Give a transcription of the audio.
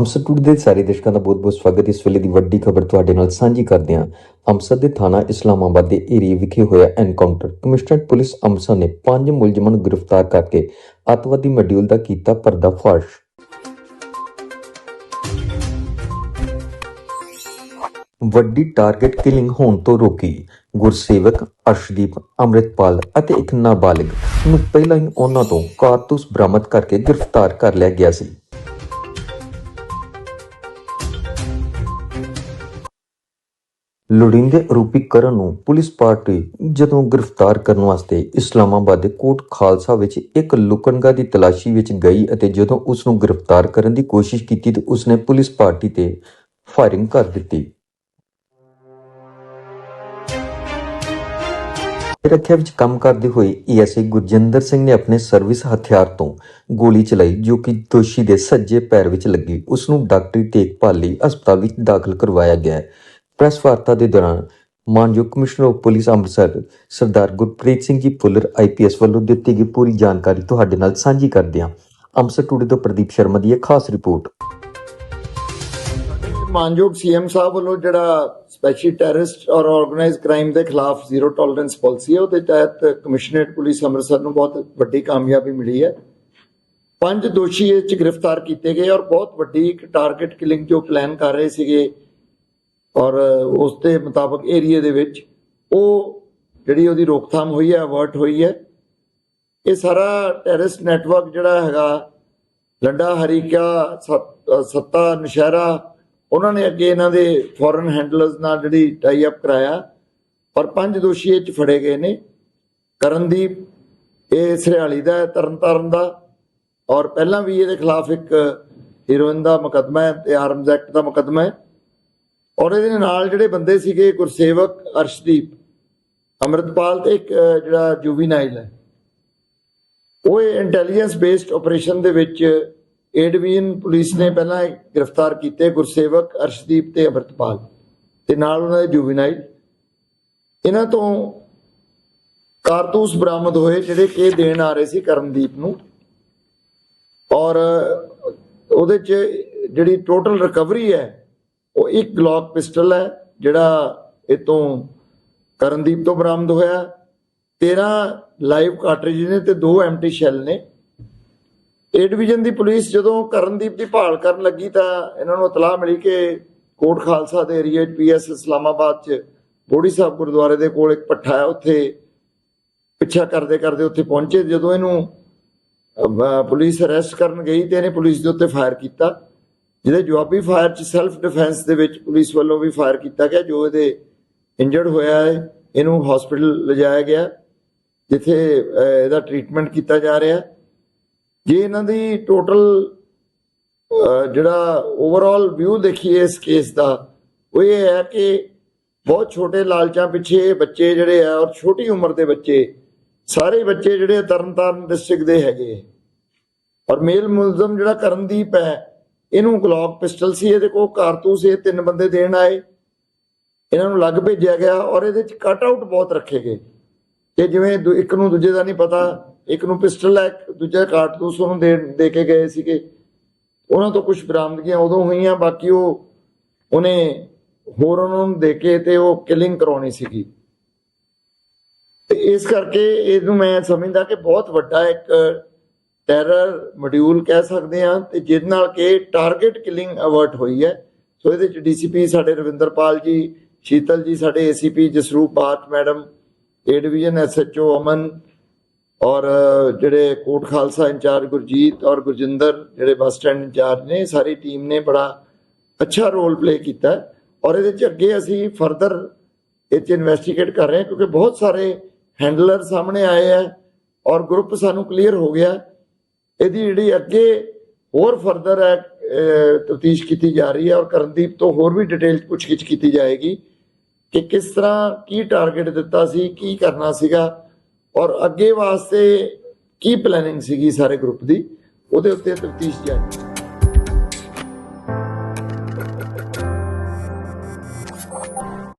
ਅੰਮ੍ਰਿਤਸਰ ਦੇ ਸਾਰੇ ਦਰਸ਼ਕਾਂ ਦਾ ਬਹੁਤ-ਬਹੁਤ ਸਵਾਗਤ ਹੈ। ਇਸ ਵੇਲੇ ਦੀ ਵੱਡੀ ਖਬਰ ਤੁਹਾਡੇ ਨਾਲ ਸਾਂਝੀ ਕਰਦੇ ਹਾਂ। ਅੰਮ੍ਰਿਤਸਰ ਦੇ ਥਾਣਾ ਇਸਲਾਮਾਬਾਦ ਦੇ ਏਰੀਏ ਵਿਖੇ ਹੋਇਆ ਐਨਕਾਊਂਟਰ ਕਮਿਸ਼ਨਰੇਟ ਪੁਲਿਸ ਅੰਮ੍ਰਿਤਸਰ ਨੇ ਪੰਜ ਮੁਲਜ਼ਮਾਂ ਨੂੰ ਗ੍ਰਿਫਤਾਰ ਕਰਕੇ ਅੱਤਵਾਦੀ ਮੋਡਿਊਲ ਦਾ ਕੀਤਾ ਪਰਦਾਫਾਸ਼। ਵੱਡੀ ਟਾਰਗੇਟ ਕਿਲਿੰਗ ਹੋਣ ਤੋਂ ਰੋਕੀ ਗੁਰਸੇਵਕ ਅਰਸ਼ਦੀਪ, ਅੰਮ੍ਰਿਤਪਾਲ ਅਤੇ ਇੱਕ ਨਾਬਾਲਿਗ ਨੂੰ ਪਹਿਲਾਂ ਹੀ ਉਹਨਾਂ ਤੋਂ ਕਾਰਤੂਸ ਬਰਾਮਦ ਕਰਕੇ ਗ੍ਰਿਫਤਾਰ ਕਰ ਲਿਆ ਗਿਆ ਸੀ। ਲੋੜੀਂਦੇ ਆਰੋਪੀ ਕਰਨ ਨੂੰ ਪੁਲਿਸ ਪਾਰਟੀ ਜਦੋਂ ਗ੍ਰਿਫਤਾਰ ਕਰਨ ਵਾਸਤੇ ਇਸਲਾਮਾਬਾਦ ਦੇ ਕੋਟ ਖਾਲਸਾ ਵਿੱਚ ਇੱਕ ਲੁਕਣਗਾ ਦੀ ਤਲਾਸ਼ੀ ਵਿੱਚ ਗਈ ਅਤੇ ਜਦੋਂ ਉਸ ਨੂੰ ਗ੍ਰਿਫਤਾਰ ਕਰਨ ਦੀ ਕੋਸ਼ਿਸ਼ ਕੀਤੀ ਤਾਂ ਉਸਨੇ ਪੁਲਿਸ ਪਾਰਟੀ ਤੇ ਫਾਇਰਿੰਗ ਕਰ ਦਿੱਤੀ। ਰੱਖਿਆ ਵਿੱਚ ਕੰਮ ਕਰਦੇ ਹੋਏ ਈਐਸਆਈ ਗੁਰਜਿੰਦਰ ਸਿੰਘ ਨੇ ਆਪਣੇ ਸਰਵਿਸ ਹਥਿਆਰ ਤੋਂ ਗੋਲੀ ਚਲਾਈ, ਜੋ ਕਿ ਦੋਸ਼ੀ ਦੇ ਸੱਜੇ ਪੈਰ ਵਿੱਚ ਲੱਗੀ। ਉਸ ਨੂੰ ਡਾਕਟਰੀ ਦੇਖਭਾਲ ਲਈ ਹਸਪਤਾਲ ਵਿੱਚ ਦਾਖਲ ਕਰਵਾਇਆ ਗਿਆ। ਪ੍ਰੈਸ ਵਾਰਤਾ ਦੇ ਦੌਰਾਨ ਮਾਨਯੋਗ commissioner of police Amritsar Sardar Gurpreet Singh ji Bhullar IPS ਵੱਲੋਂ ਦਿੱਤੀ ਗਈ ਪੂਰੀ ਜਾਣਕਾਰੀ ਤੁਹਾਡੇ ਨਾਲ ਸਾਂਝੀ ਕਰਦੇ ਹਾਂ ਅੰਮ੍ਰਿਤਸਰ ਟੂਡੇ ਤੋਂ ਪ੍ਰਦੀਪ ਸ਼ਰਮਾ ਦੀ ਇਹ ਖਾਸ ਰਿਪੋਰਟ। ਮਾਨਯੋਗ ਸੀਐਮ ਸਾਹਿਬ ਵੱਲੋਂ ਜਿਹੜਾ ਸਪੈਸ਼ਲ ਟੈਰਰਿਸਟ ਔਰ ਆਰਗੇਨਾਈਜ਼ ਕ੍ਰਾਈਮ ਦੇ ਖਿਲਾਫ ਜ਼ੀਰੋ ਟੋਲਰੈਂਸ ਪਾਲਿਸੀ ਹੈ, ਉਹਦੇ ਤਹਿਤ ਕਮਿਸ਼ਨਰੇਟ ਪੁਲਿਸ ਅੰਮ੍ਰਿਤਸਰ ਨੂੰ ਬਹੁਤ ਵੱਡੀ ਕਾਮਯਾਬੀ ਮਿਲੀ ਹੈ। ਪੰਜ ਦੋਸ਼ੀ ਇਹ ਚ ਗ੍ਰਿਫਤਾਰ ਕੀਤੇ ਗਏ ਔਰ ਬਹੁਤ ਵੱਡੀ ਇੱਕ ਟਾਰਗੇਟ ਕਿਲਿੰਗ ਜੋ ਪਲਾਨ ਕਰ ਰਹੇ ਸੀਗੇ ਔਰ ਉਸ ਦੇ ਮੁਤਾਬਕ ਏਰੀਆ ਦੇ ਵਿੱਚ ਉਹ ਜਿਹੜੀ ਉਹਦੀ ਰੋਕਥਾਮ ਹੋਈ ਹੈ ਅਵਰਟ ਹੋਈ ਹੈ। ਇਹ ਸਾਰਾ ਟੈਰਰਿਸਟ ਨੈਟਵਰਕ ਜਿਹੜਾ ਹੈਗਾ, ਲੰਡਾ, ਹਰੀਕਾ, ਸੱਤ- ਸੱਤਾ, ਨਸ਼ਹਿਰਾ, ਉਹਨਾਂ ਨੇ ਅੱਗੇ ਇਹਨਾਂ ਦੇ ਫੋਰਨ ਹੈਂਡਲਰਸ ਨਾਲ ਜਿਹੜੀ ਟਾਈ ਅਪ ਕਰਾਇਆ। ਪਰ ਪੰਜ ਦੋਸ਼ੀ ਇਹ ਚ ਫੜੇ ਗਏ ਨੇ। ਕਰਨਦੀਪ, ਇਹ ਸਰਿਆਲੀ ਦਾ ਤਰਨਤਾਰਨ ਦਾ। ਔਰ ਪਹਿਲਾਂ ਵੀ ਇਹਦੇ ਖਿਲਾਫ ਇੱਕ ਹੀਰੋਇਨ ਦਾ ਮੁਕੱਦਮਾ ਹੈ, ਤੇ ਆਰਮਜ਼ ਐਕਟ ਦਾ ਮੁਕੱਦਮਾ ਹੈ। ਔਰ ਇਹਦੇ ਨਾਲ ਜਿਹੜੇ ਬੰਦੇ ਸੀਗੇ ਗੁਰਸੇਵਕ ਅਰਸ਼ਦੀਪ, ਅੰਮ੍ਰਿਤਪਾਲ ਤੇ ਇੱਕ ਜਿਹੜਾ ਜੁਵੀਨਾਈਲ ਹੈ। ਉਹ ਇੰਟੈਲੀਜੈਂਸ ਬੇਸਡ ਆਪਰੇਸ਼ਨ ਦੇ ਵਿੱਚ ਏ ਪੁਲਿਸ ਨੇ ਪਹਿਲਾਂ ਗ੍ਰਿਫਤਾਰ ਕੀਤੇ, ਗੁਰਸੇਵਕ ਅਰਸ਼ਦੀਪ ਤੇ ਅੰਮ੍ਰਿਤਪਾਲ ਤੇ ਨਾਲ ਉਹਨਾਂ ਦੇ ਜੁਵੀਨਾਈਲ। ਇਹਨਾਂ ਤੋਂ ਕਾਰਤੂਸ ਬਰਾਮਦ ਹੋਏ ਜਿਹੜੇ ਕਿ ਦੇਣ ਆ ਰਹੇ ਸੀ ਕਰਮਦੀਪ ਨੂੰ। ਔਰ ਉਹਦੇ ਚ ਜਿਹੜੀ ਟੋਟਲ ਰਿਕਵਰੀ ਹੈ ਉਹ ਇੱਕ ਗਲੌਕ ਪਿਸਟਲ ਹੈ, ਜਿਹੜਾ ਇਹ ਕਰਨਦੀਪ ਤੋਂ ਬਰਾਮਦ ਹੋਇਆ। 13 ਲਾਈਵ ਕਾਰਟ੍ਰਿਜ ਨੇ ਤੇ ਦੋ ਐਮਟੀ ਸ਼ੈਲ ਨੇ। ਏ ਡਿਵੀਜ਼ਨ ਦੀ ਪੁਲਿਸ ਜਦੋਂ ਕਰਨਦੀਪ ਦੀ ਭਾਲ ਕਰਨ ਲੱਗੀ ਤਾਂ ਇਹਨਾਂ ਨੂੰ ਇਤਲਾਹ ਮਿਲੀ ਕਿ ਕੋਟ ਖਾਲਸਾ ਦੇ ਏਰੀਆ ਪੀਐਸ ਇਸਲਾਮਾਬਾਦ ਚ ਬੋੜੀ ਸਾਹਿਬ ਗੁਰਦੁਆਰੇ ਦੇ ਕੋਲ ਇੱਕ ਪੱਠਾ ਹੈ, ਉੱਥੇ ਪਿੱਛਾ ਕਰਦੇ ਕਰਦੇ ਉੱਥੇ ਪਹੁੰਚੇ। ਜਦੋਂ ਇਹਨੂੰ ਪੁਲਿਸ ਅਰੈਸਟ ਕਰਨ ਗਈ ਤੇ ਇਹਨੇ ਪੁਲਿਸ ਦੇ ਉੱਤੇ ਫਾਇਰ ਕੀਤਾ। ਜਿਹਦੇ ਜਵਾਬੀ ਫਾਇਰ ਚ ਸੈਲਫ ਡਿਫੈਂਸ ਦੇ ਵਿੱਚ ਪੁਲਿਸ ਵੱਲੋਂ ਵੀ ਫਾਇਰ ਕੀਤਾ ਗਿਆ, ਜੋ ਇਹਦੇ ਇੰਜਰਡ ਹੋਇਆ ਹੈ, ਇਹਨੂੰ ਹਸਪੀਟਲ ਲਿਜਾਇਆ ਗਿਆ, ਜਿੱਥੇ ਇਹਦਾ ਟ੍ਰੀਟਮੈਂਟ ਕੀਤਾ ਜਾ ਰਿਹਾ ਜੇ ਇਹਨਾਂ ਦੀ ਟੋਟਲ ਜਿਹੜਾ ਓਵਰਆਲ ਵਿਊ ਦੇਖੀਏ ਇਸ ਕੇਸ ਦਾ, ਉਹ ਇਹ ਹੈ ਕਿ ਬਹੁਤ ਛੋਟੇ ਲਾਲਚਾਂ ਪਿੱਛੇ ਬੱਚੇ ਜਿਹੜੇ ਆ ਔਰ ਛੋਟੀ ਉਮਰ ਦੇ ਬੱਚੇ, ਸਾਰੇ ਬੱਚੇ ਜਿਹੜੇ ਤਰਨਤਾਰਨ ਡਿਸਟ੍ਰਿਕਟ ਦੇ ਹੈਗੇ ਔਰ ਮੇਲ ਮੁਲਜ਼ਮ ਜਿਹੜਾ ਕਰਨਦੀਪ ਹੈ ਇਹਨੂੰ ਗਲੌਕ ਪਿਸਟਲ ਸੀ, ਇਹਦੇ ਕੋਲ ਕਾਰਤੂਸ ਇਹ ਤਿੰਨ ਬੰਦੇ ਦੇਣ ਆਏ। ਇਹਨਾਂ ਨੂੰ ਲੱਗ ਭੇਜਿਆ ਗਿਆ ਔਰ ਇਹਦੇ ਚ ਕਟ ਆਊਟ ਬਹੁਤ ਰੱਖੇ ਗਏ। ਕਿ ਜਿਵੇਂ ਦੂ- ਇੱਕ ਨੂੰ ਦੂਜੇ ਦਾ ਨਹੀਂ ਪਤਾ, ਇੱਕ ਨੂੰ ਪਿਸਟਲ ਹੈ, ਇੱਕ ਦੂਜਾ ਕਾਰਤੂਸ ਉਹਨੂੰ ਦੇ ਦੇ ਕੇ ਗਏ ਸੀਗੇ। ਉਹਨਾਂ ਤੋਂ ਕੁਝ ਬਰਾਮਦਗੀਆਂ ਉਦੋਂ ਹੋਈਆਂ, ਬਾਕੀ ਉਹ ਉਹਨੇ ਹੋਰ ਉਹਨਾਂ ਨੂੰ ਦੇ ਕੇ ਤੇ ਉਹ ਕਿਲਿੰਗ ਕਰਾਉਣੀ ਸੀਗੀ। ਤੇ ਇਸ ਕਰਕੇ ਇਹਨੂੰ ਮੈਂ ਸਮਝਦਾ ਕਿ ਬਹੁਤ ਵੱਡਾ ਇੱਕ ਟੈਰਰ ਮੋਡਿਊਲ ਕਹਿ ਸਕਦੇ ਹਾਂ, ਤੇ ਜਿਹਦੇ ਨਾਲ ਕਿ ਟਾਰਗੇਟ ਕਿਲਿੰਗ ਅਵਰਟ ਹੋਈ ਹੈ। ਸੋ ਇਹਦੇ ਚ ਡੀਸੀਪੀ ਸਾਡੇ ਰਵਿੰਦਰਪਾਲ ਜੀ, ਸ਼ੀਤਲ ਜੀ, ਸਾਡੇ ACP Jasroop Batth madam A division SHO Aman, ਔਰ ਜਿਹੜੇ ਕੋਟ ਖਾਲਸਾ ਇੰਚਾਰਜ ਗੁਰਜੀਤ ਔਰ ਗੁਰਜਿੰਦਰ, ਜਿਹੜੇ ਬੱਸ ਸਟੈਂਡ ਇੰਚਾਰਜ ਨੇ, ਸਾਰੀ ਟੀਮ ਨੇ ਬੜਾ ਅੱਛਾ ਰੋਲ ਪਲੇ ਕੀਤਾ। ਔਰ ਇਹਦੇ ਚ ਅੱਗੇ ਅਸੀਂ ਫਰਦਰ ਇਹ ਚ ਇਨਵੈਸਟੀਗੇਟ ਕਰ ਰਹੇ ਹਾਂ, ਕਿਉਂਕਿ ਬਹੁਤ ਸਾਰੇ ਹੈਂਡਲਰ ਸਾਹਮਣੇ ਆਏ ਆ ਔਰ ਗਰੁੱਪ ਸਾਨੂੰ ਕਲੀਅਰ ਹੋ ਗਿਆ। ਇਹਦੀ ਜਿਹੜੀ ਅੱਗੇ ਹੋਰ ਫਰਦਰ ਹੈ ਤਫਤੀਸ਼ ਕੀਤੀ ਜਾ ਰਹੀ ਹੈ ਔਰ ਕਰਨਦੀਪ ਤੋਂ ਹੋਰ ਵੀ ਡਿਟੇਲ ਪੁੱਛਗਿੱਛ ਕੀਤੀ ਜਾਏਗੀ ਕਿ ਕਿਸ ਤਰ੍ਹਾਂ ਕੀ ਟਾਰਗੇਟ ਦਿੱਤਾ ਸੀ, ਕੀ ਕਰਨਾ ਸੀਗਾ ਔਰ ਅੱਗੇ ਵਾਸਤੇ ਕੀ ਪਲੈਨਿੰਗ ਸੀਗੀ ਸਾਰੇ ਗਰੁੱਪ ਦੀ, ਉਹਦੇ ਉੱਤੇ ਤਫਤੀਸ਼ ਜਾਰੀ।